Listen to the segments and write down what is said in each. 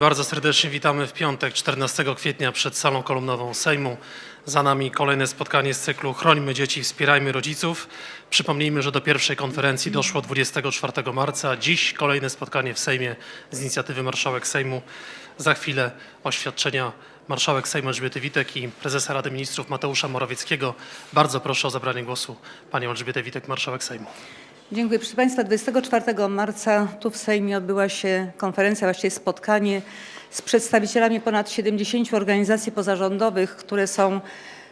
Bardzo serdecznie witamy w piątek, 14 kwietnia przed salą kolumnową Sejmu. Za nami kolejne spotkanie z cyklu Chrońmy dzieci, wspierajmy rodziców. Przypomnijmy, że do pierwszej konferencji doszło 24 marca. Dziś kolejne spotkanie w Sejmie z inicjatywy marszałek Sejmu. Za chwilę oświadczenia marszałek Sejmu Elżbiety Witek i prezesa Rady Ministrów Mateusza Morawieckiego. Bardzo proszę o zabranie głosu panią Elżbietę Witek, marszałek Sejmu. Dziękuję. Proszę Państwa, 24 marca tu w Sejmie odbyła się konferencja, właściwie spotkanie z przedstawicielami ponad 70 organizacji pozarządowych, które są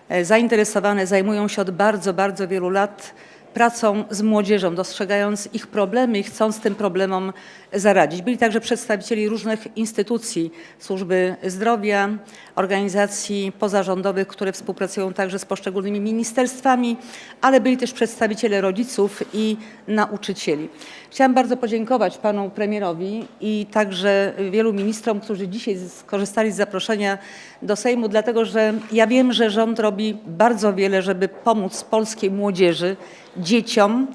e, zainteresowane, zajmują się od bardzo, bardzo wielu lat pracą z młodzieżą, dostrzegając ich problemy i chcąc tym problemom zaradzić. Byli także przedstawicieli różnych instytucji, służby zdrowia, organizacji pozarządowych, które współpracują także z poszczególnymi ministerstwami, ale byli też przedstawiciele rodziców i nauczycieli. Chciałam bardzo podziękować panu premierowi i także wielu ministrom, którzy dzisiaj skorzystali z zaproszenia do Sejmu, dlatego że ja wiem, że rząd robi bardzo wiele, żeby pomóc polskiej młodzieży, dzieciom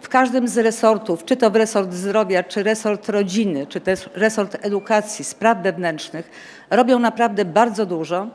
w każdym z resortów, czy to w resort zdrowia, czy resort rodziny, czy też resort edukacji, spraw wewnętrznych, robią naprawdę bardzo dużo.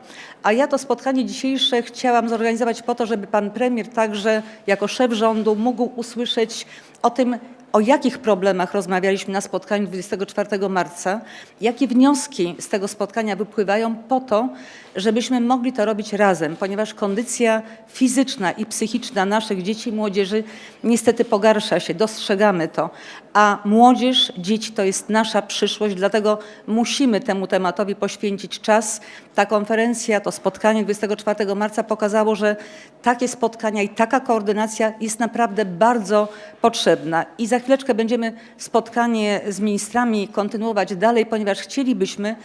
A ja to spotkanie dzisiejsze chciałam zorganizować po to, żeby pan premier także jako szef rządu mógł usłyszeć o tym, o jakich problemach rozmawialiśmy na spotkaniu 24 marca, jakie wnioski z tego spotkania wypływają po to, żebyśmy mogli to robić razem, ponieważ kondycja fizyczna i psychiczna naszych dzieci i młodzieży niestety pogarsza się, dostrzegamy to, a młodzież, dzieci to jest nasza przyszłość, dlatego musimy temu tematowi poświęcić czas. Ta konferencja, to spotkanie 24 marca pokazało, że takie spotkania i taka koordynacja jest naprawdę bardzo potrzebna. I za chwileczkę będziemy spotkanie z ministrami kontynuować dalej, ponieważ chcielibyśmy,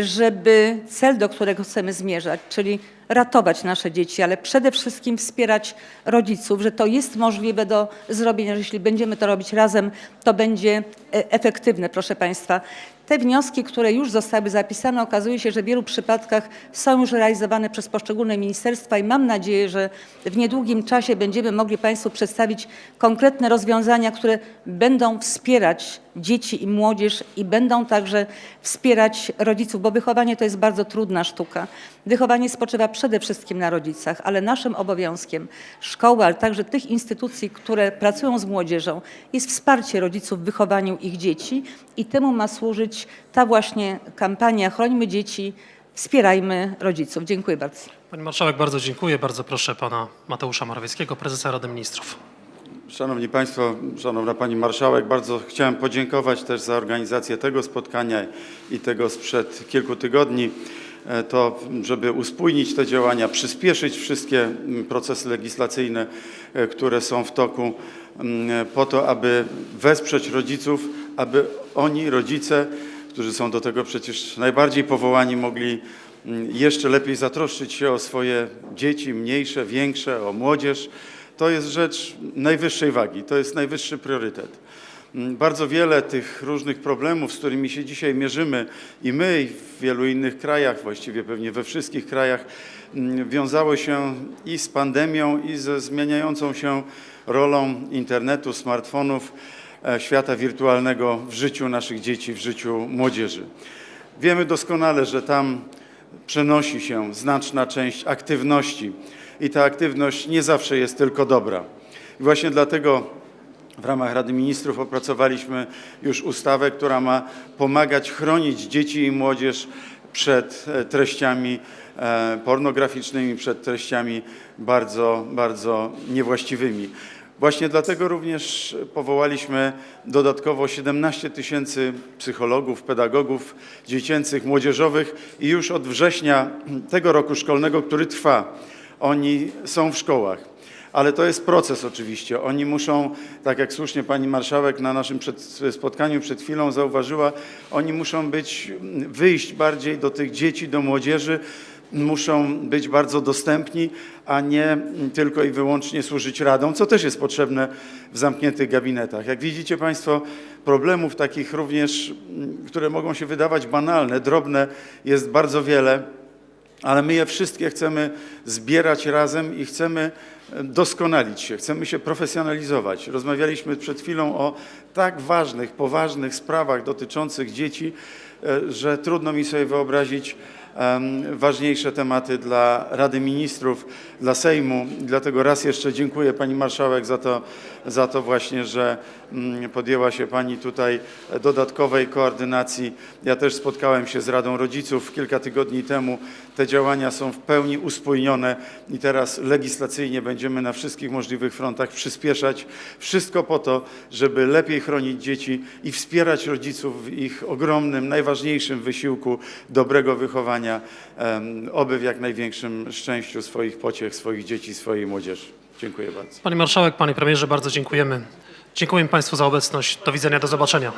żeby cel, do którego chcemy zmierzać, czyli ratować nasze dzieci, ale przede wszystkim wspierać rodziców, że to jest możliwe do zrobienia, że jeśli będziemy to robić razem, to będzie e, efektywne, proszę Państwa. Te wnioski, które już zostały zapisane, okazuje się, że w wielu przypadkach są już realizowane przez poszczególne ministerstwa i mam nadzieję, że w niedługim czasie będziemy mogli Państwu przedstawić konkretne rozwiązania, które będą wspierać dzieci i młodzież i będą także wspierać rodziców, bo wychowanie to jest bardzo trudna sztuka. Wychowanie spoczywa przede wszystkim na rodzicach, ale naszym obowiązkiem szkoły, ale także tych instytucji, które pracują z młodzieżą, jest wsparcie rodziców w wychowaniu ich dzieci i temu ma służyć ta właśnie kampania Chrońmy dzieci, wspierajmy rodziców. Dziękuję bardzo. Pani marszałek, bardzo dziękuję. Bardzo proszę pana Mateusza Morawieckiego, prezesa Rady Ministrów. Szanowni Państwo, Szanowna Pani Marszałek, bardzo chciałem podziękować też za organizację tego spotkania i tego sprzed kilku tygodni. E, To, żeby uspójnić te działania, przyspieszyć wszystkie mm, procesy legislacyjne, e, które są w toku, mm, po to, aby wesprzeć rodziców, aby oni, rodzice, którzy są do tego przecież najbardziej powołani, mogli mm, jeszcze lepiej zatroszczyć się o swoje dzieci, mniejsze, większe, o młodzież. To jest rzecz najwyższej wagi, to jest najwyższy priorytet. Bardzo wiele tych różnych problemów, z którymi się dzisiaj mierzymy i my, i w wielu innych krajach, właściwie pewnie we wszystkich krajach, wiązało się i z pandemią, i ze zmieniającą się rolą internetu, smartfonów, e, świata wirtualnego w życiu naszych dzieci, w życiu młodzieży. Wiemy doskonale, że tam przenosi się znaczna część aktywności i ta aktywność nie zawsze jest tylko dobra. I właśnie dlatego w ramach Rady Ministrów opracowaliśmy już ustawę, która ma pomagać chronić dzieci i młodzież przed e, treściami e, pornograficznymi, przed treściami bardzo, bardzo niewłaściwymi. Właśnie dlatego również powołaliśmy dodatkowo 17 tysięcy psychologów, pedagogów dziecięcych, młodzieżowych i już od września tego roku szkolnego, który trwa, oni są w szkołach. Ale to jest proces oczywiście. Oni muszą, tak jak słusznie pani marszałek na naszym przed, spotkaniu przed chwilą zauważyła, oni muszą być, wyjść bardziej do tych dzieci, do młodzieży, muszą być bardzo dostępni, a nie tylko i wyłącznie służyć radą, co też jest potrzebne w zamkniętych gabinetach. Jak widzicie Państwo, problemów takich również, które mogą się wydawać banalne, drobne, jest bardzo wiele ale my je wszystkie chcemy zbierać razem i chcemy doskonalić się, chcemy się profesjonalizować. Rozmawialiśmy przed chwilą o tak ważnych, poważnych sprawach dotyczących dzieci, e, że trudno mi sobie wyobrazić ważniejsze tematy dla Rady Ministrów, dla Sejmu. Dlatego raz jeszcze dziękuję Pani Marszałek za to, za to właśnie, że mm, podjęła się Pani tutaj dodatkowej koordynacji. Ja też spotkałem się z Radą Rodziców kilka tygodni temu. Te działania są w pełni uspójnione i teraz legislacyjnie będziemy na wszystkich możliwych frontach przyspieszać. Wszystko po to, żeby lepiej chronić dzieci i wspierać rodziców w ich ogromnym, najważniejszym wysiłku dobrego wychowania, em, oby w jak największym szczęściu swoich pociech, swoich dzieci, swojej młodzieży. Dziękuję bardzo. Pani marszałek, panie premierze, bardzo dziękujemy. Dziękuję państwu za obecność. Do widzenia, do zobaczenia.